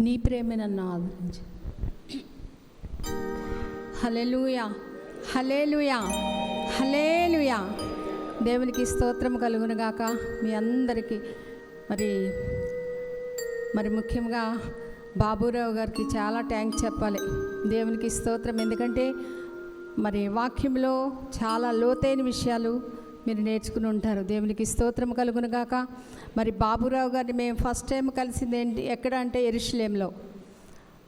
నీ ప్రేమే నన్ను ఆదరించి. హలెలుయా హలేలుయా హలేలుయా దేవునికి స్తోత్రం కలుగునుగాక మీ అందరికీ మరి మరి ముఖ్యంగా బాబురావు గారికి చాలా ట్యాంక్ చెప్పాలి. దేవునికి స్తోత్రం. ఎందుకంటే మరి వాక్యంలో చాలా లోతైన విషయాలు మీరు నేర్చుకుని ఉంటారు. దేవునికి స్తోత్రం కలుగును గాక. మరి బాబురావు గారిని మేము ఫస్ట్ టైం కలిసింది ఏంటి? ఎక్కడ అంటే ఎరుషులేంలో.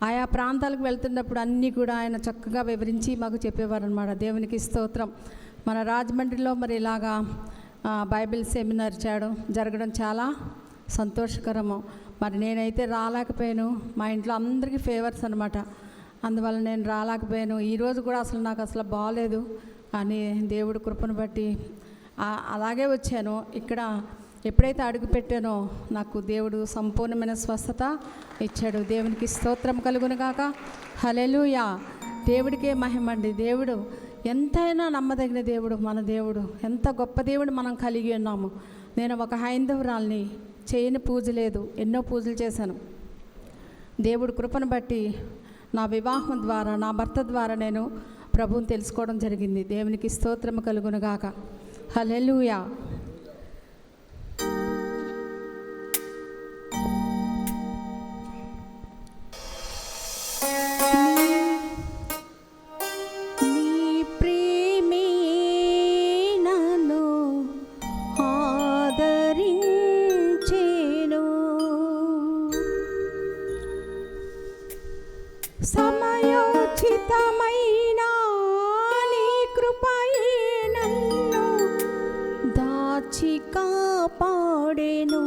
ఆయా ప్రాంతాలకు వెళ్తున్నప్పుడు అన్నీ కూడా ఆయన చక్కగా వివరించి మాకు చెప్పేవారు అనమాట దేవునికి స్తోత్రం. మన రాజమండ్రిలో మరి ఇలాగా బైబిల్ సెమినార్ చేయడం జరగడం చాలా సంతోషకరము. మరి నేనైతే రాలేకపోయాను. మా ఇంట్లో అందరికీ ఫేవర్స్ అనమాట అందువల్ల నేను రాలేకపోయాను. ఈరోజు కూడా అసలు నాకు అసలు బాగాలేదు కానీ దేవుడు కృపను బట్టి అలాగే వచ్చాను. ఇక్కడ ఎప్పుడైతే అడుగు పెట్టానో నాకు దేవుడు సంపూర్ణమైన స్వస్థత ఇచ్చాడు. దేవునికి స్తోత్రం కలుగునుగాక హలెలుయా దేవుడికే మహిమండి దేవుడు ఎంతైనా నమ్మదగిన దేవుడు మన దేవుడు. ఎంత గొప్ప దేవుడు మనం కలిగి ఉన్నాము. నేను ఒక హైందవురాల్ని చేయని పూజ లేదు. ఎన్నో పూజలు చేశాను. దేవుడు కృపను బట్టి నా వివాహం ద్వారా నా భర్త ద్వారా నేను ప్రభువుని తెలుసుకోవడం జరిగింది. దేవునికి స్తోత్రము కలుగునుగాక హలెలుయా దాచి కాపాడెను.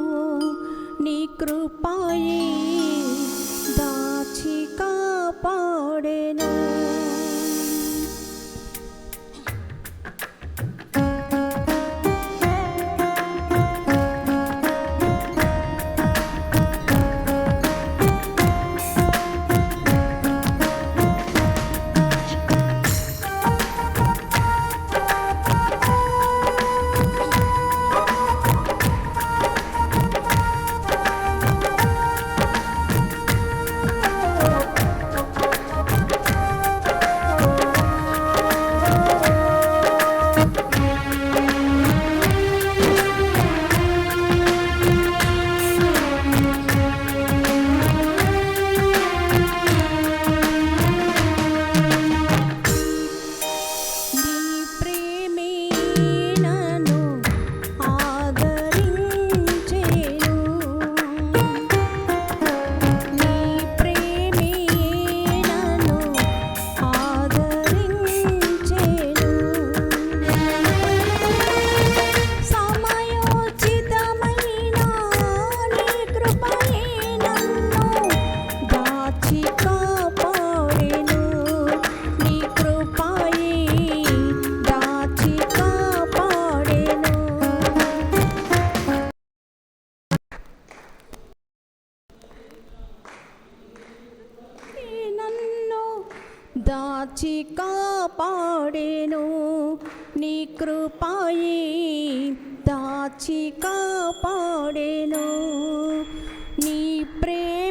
నీ కృపాయే దాచి కాపాడెను. ప్రేమే దాచి కాపాడేను. నీ కృపాయి దాచి కాపాడేను. నీ ప్రేమే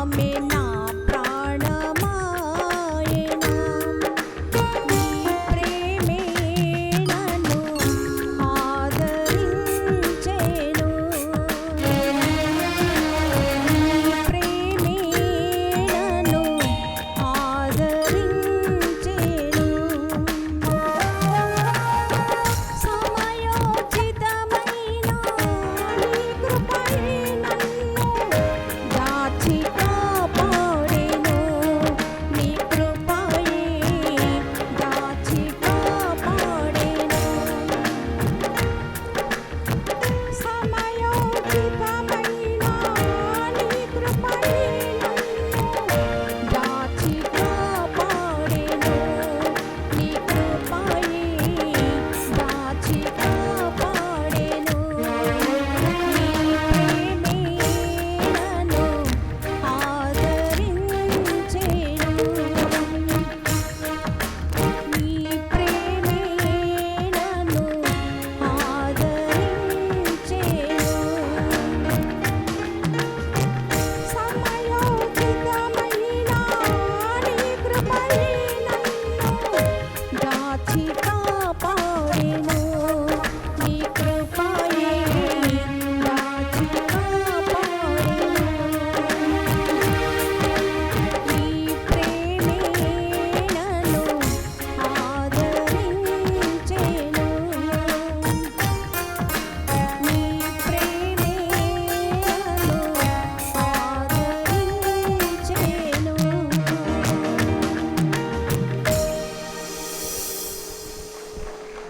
Amen.